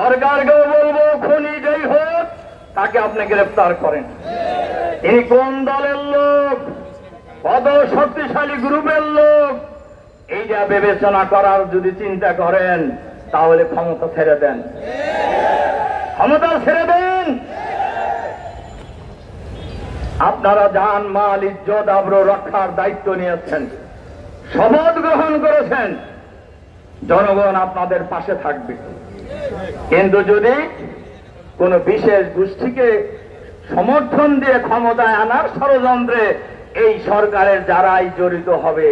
সরকারকেও বলব, খুনি যাই হোক, তাকে আপনি গ্রেফতার করেন। তিনি কোন দলের লোক? কত শক্তিশালী গ্রুপের লোক? এই যা বিবেচনা করার যদি চিন্তা করেন, তাহলে ক্ষমতা ছেড়ে দেন। ক্ষমতা ছেড়ে দেন! আপনারা যান মাল, ইজ্জত, আব্র, রক্ষার দায়িত্ব নিয়েছেন। শপথ গ্রহণ করেছেন। জনগণ আপনাদের পাশে থাকবে। কিন্তু যদি কোন বিশেষ গোষ্ঠীকে সমর্থন দিয়ে ক্ষমতায় আনার ষড়যন্ত্রে এই সরকারের যারাই জড়িত হবে,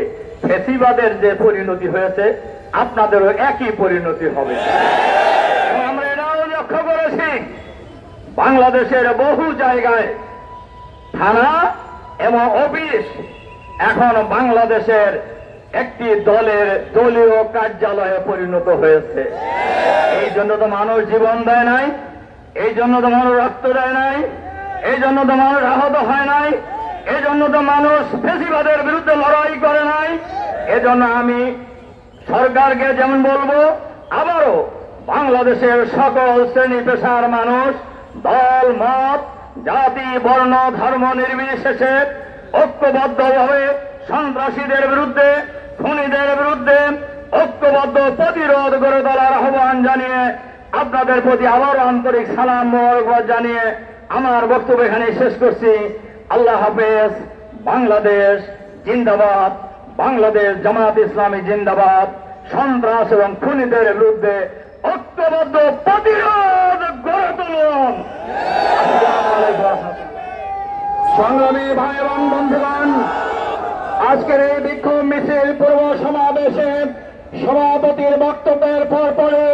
ফেসিবাদের যে পরিণতি হয়েছে, আপনাদেরও একই পরিণতি হবে। আমরা এটাও লক্ষ্য করেছি, বাংলাদেশের বহু জায়গায় থানা এবং অফিস এখন বাংলাদেশের একটি দলের দলীয় কার্যালয়ে পরিণত হয়েছে। জন্য তো মানুষ জীবন দেয় নাই এই জন্য তো মানুষ রক্ত দেয় নাই এই জন্য তো মানুষ আহত হয় নাই এই জন্য তো মানুষ ফেসিবাদের বিরুদ্ধে লড়াই করে নাই। এজন্য আমি সরকারকে যেমন বলব, আবারও বাংলাদেশের সকল শ্রেণি পেশার মানুষ, দল, মত, জাতি, বর্ণ, ধর্ম নির্বিশেষে ঐক্যবদ্ধভাবে সন্ত্রাসীদের বিরুদ্ধে বিরুদ্ধে ঐক্যবদ্ধ প্রতিরোধ গড়ে তোলার আহ্বান জানিয়ে আপনাদের প্রতি আবারও আন্তরিক সালাম, মোবারকবাদ জানিয়ে আমার বক্তব্য এখানে শেষ করছি। আল্লাহ হাফেজ, বাংলাদেশ জিন্দাবাদ, বাংলাদেশ জামাত ইসলামী জিন্দাবাদ, সন্ত্রাস এবং খুনিদের বিরুদ্ধে ঐক্যবদ্ধ প্রতিরোধ গড়ে তুলুন। সংগ্রামী ভাই এবং বন্ধুগণ, আজকের এই বিক্ষোভ মিছিল পূর্ব সমাবেশে সভাপতির বক্তব্যের পর পরে